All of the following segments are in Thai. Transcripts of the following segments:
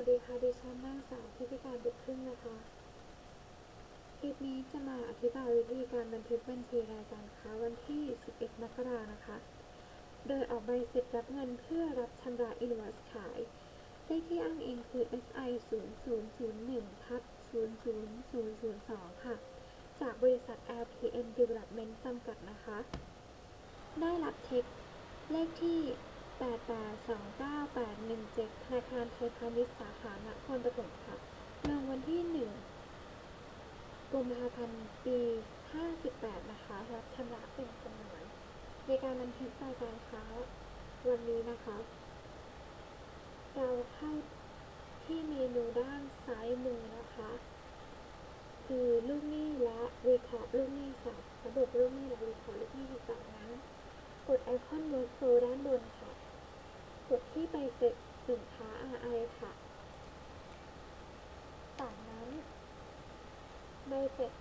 วัสดีค่ะ ดิฉันนางสาวพิพิการบุตรพึ่งนะคะ คลิปนี้จะมาอธิบายวิธีการบันทึกบัญชีรายการค้าวันที่ 11 มกรานะคะ โดยออกใบเสร็จรับเงินเพื่อรับชำระอินวัสขาย เลขที่อ้างอิงคือ SI 0001ทับ00002 ค่ะ จากบริษัท LPN Development จำกัดนะคะ ได้รับเช็คเลขที่ 8829817ธนาคารไทยพาณิชย์สาขานครปฐมค่ะลงวันที่1กุมภาพันธ์ปี58นะคะ รับชำระเป็นจำนวนในการบันทึกรายการค้าวันนี้นะคะ เราเข้าที่เมนูด้านซ้ายมือนะคะ คือลูกหนี้และรีพอร์ลูกหนี้ค่ะระบบลูกหนี้และรีพอร์ลูกหนี้จากนั้น กดไอคอน workflow ด้านบนค่ะ กดที่ใบเสร็จสินค้า RI ค่ะ จากนั้นใบเสร็จ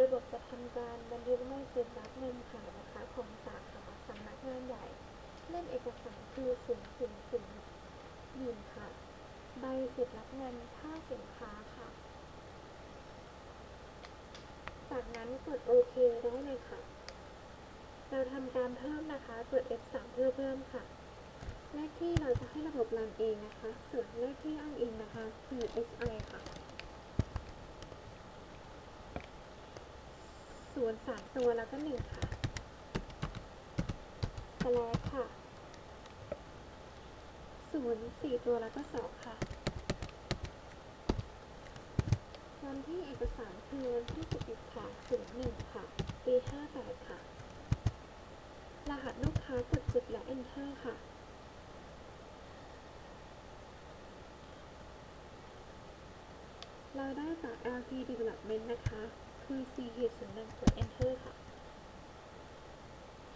ระบบจะทำการบันทึกใบเสร็จรับเงินขายนะคะของสาขาสำนักงานใหญ่เล่มเอกสารคือ0001ค่ะ ใบเสร็จรับเงินค่าสินค้าค่ะ จากนั้นกดโอเคได้เลยค่ะ เราทำการเพิ่มนะคะ กด F3 เพื่อเพิ่มค่ะ เลขที่เราจะให้ระบบรันเองนะคะ ส่วนเลขที่อ้างอิงนะคะ คือ SI ค่ะ ส่วนสามตัวแล้วก็หนึ่งค่ะสแลกค่ะศูนย์สี่ตัวแล้วก็สองค่ะ วันที่เอกสารคือวันที่11ค่ะ01ค่ะ ปี 58 ค่ะ รหัสลูกค้ากดจุดและ Enter ค่ะ เรา ได้จาก LP Development นะคะ คือ C เหตุศูนย์หนึ่งกด Enter ค่ะ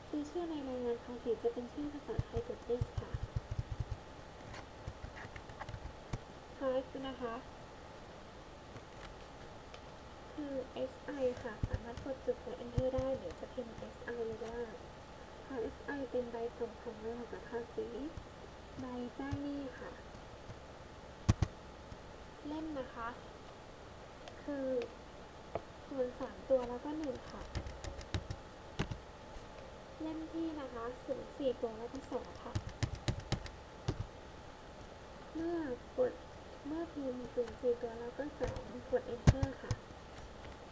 ชื่อชื่อในรายงานภาษีจะเป็นชื่อภาษาไทยกด Yes ค่ะ Price นะคะ คือ SI ค่ะ สามารถกดจุดและ Enter ได้หรือจะพิมพ์ SI เลยก็ได้เพรา SI เป็นใบส่งของเรื่องของภาษี ใบแจ้งหนี้ค่ะ เล่มนะคะ คือส่วนสามตัว แล้วก็หนึ่งค่ะ เล่มที่นะคะศูนย์สี่ตัวแล้วก็สองค่ะ เมื่อกดเมื่อพิมพ์ศูนย์สี่ตัวแล้วก็สองกด enter ค่ะ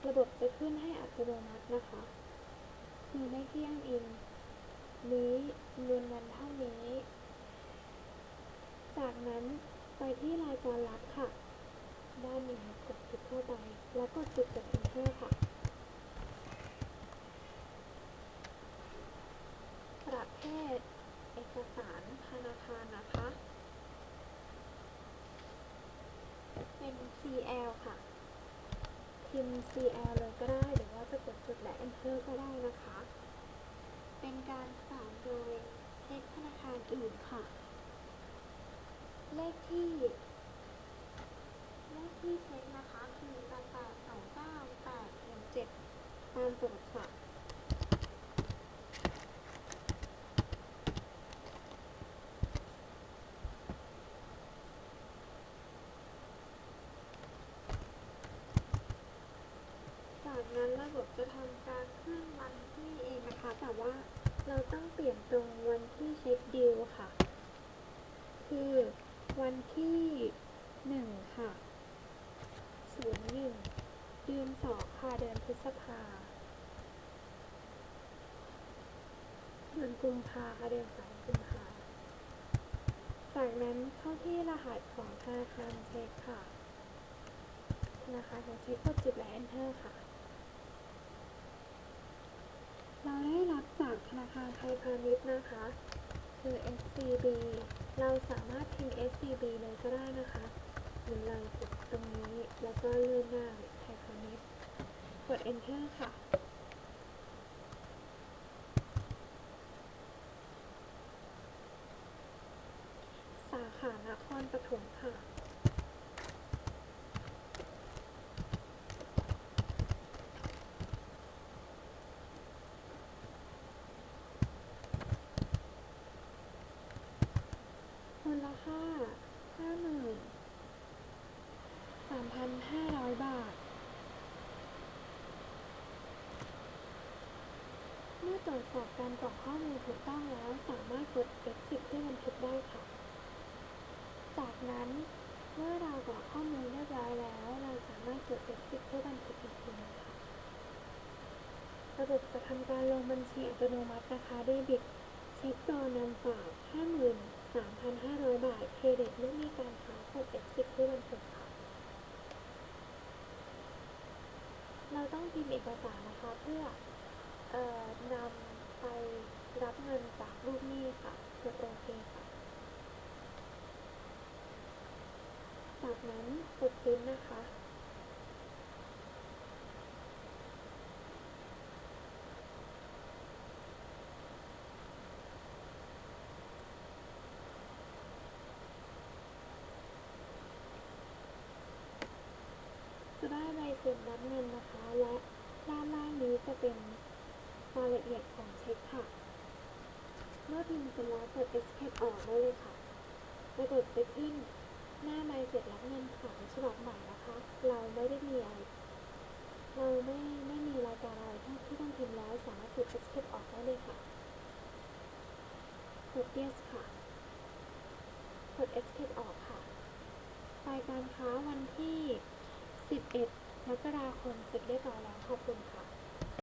ระบบจะขึ้นให้อัตโนมัตินะคะคือเลขที่อ้างอิงนี้จำนวนวันเท่านี้ จากนั้นไปที่รายการรับค่ะ ด้านนี้กดจุดเข้าไป แล้วกดจุดกับ enter ค่ะเภท เอกสารธนาคารนะคะ เป็น CL ค่ะ พิมพ์ CL เลยก็ได้หรือว่าจะกดจุดและ enter ก็ได้นะคะ เป็นการฝากโดยเลขธนาคารอื่นค่ะ เลขที่ เลขที่เช็คนะคะคือ8 8 2 9 8 1 7ตามโจทย์ค่ะ จากนั้นระบบจะทำการเคลื่อนวันที่เองนะคะ แต่ว่าเราต้องเปลี่ยนตรง วันที่เช็คดิวค่ะ คือวันที่หนึ่งค่ะศูนย์หนึ่งเดือนสองค่ะเดือนพฤษภาเดือนกุมภาค่ะเดือนสองกุมภาจากนั้นเข้าที่รหัสของธนาคารเช็คค่ะธนาคารของเช็คกดจุดและ enter ค่ะ เราได้รับจาก ธนาคารไทยพาณิชย์นะคะ คือ SCB เราสามารถพิมพ์ SCB เลยก็ได้นะคะหรือเรากดตรงนี้แล้วก็เลื่อนหน้าไทยพาณิชย์กด enter ค่ะสาขานครปฐมค่ะ มูลค่าห้าหมื่น3,500บาท เมื่อตรวจสอบการกรอกข้อมูลถูกต้องแล้วสามารถกด exit เพื่อบันทึกได้ค่ะ จากนั้นเมื่อเรากรอกข้อมูลเรียบร้อยแล้ว เราสามารถกด exit เพื่อบันทึกอีกทีนะคะระบบจะทำการลงบัญชีอัตโนมัตินะคะเดบิตเช็คต่อนนำฝาก 3,500 บาท เครดิตไม่มีการค้ากด exit เพื่อบันทึกค่ะ เราต้องพิมพ์เอกสารนะคะ เพื่อเอ่อนำไปรับเงินจากลูกหนี้ค่ะกดโอเคค่ะ จากนั้นกดพิมพ์นะคะ จะได้ใบ เสร็จรับเงินนะคะ และด้านล่างนี้จะเป็นรายละเอียดของเช็คค่ะ เมื่อพิมพ์เสร็จแล้วกด escape ออกได้เลยค่ะจะกดไปขึ้นหน้าใบเสร็จรับเงินของฉบับใหม่นะคะ เราไม่ได้มีอะไรเราไม่ไม่มีรายการอะไรที่ที่ต้องพิมพ์แล้วสามารถกด escape ออกได้เลยค่ะกด yes ค่ะกด escape ออกค่ะ รายการค้าวันที่ 11 มกราคมเสร็จเรียบร้อยแล้วขอบคุณค่ะ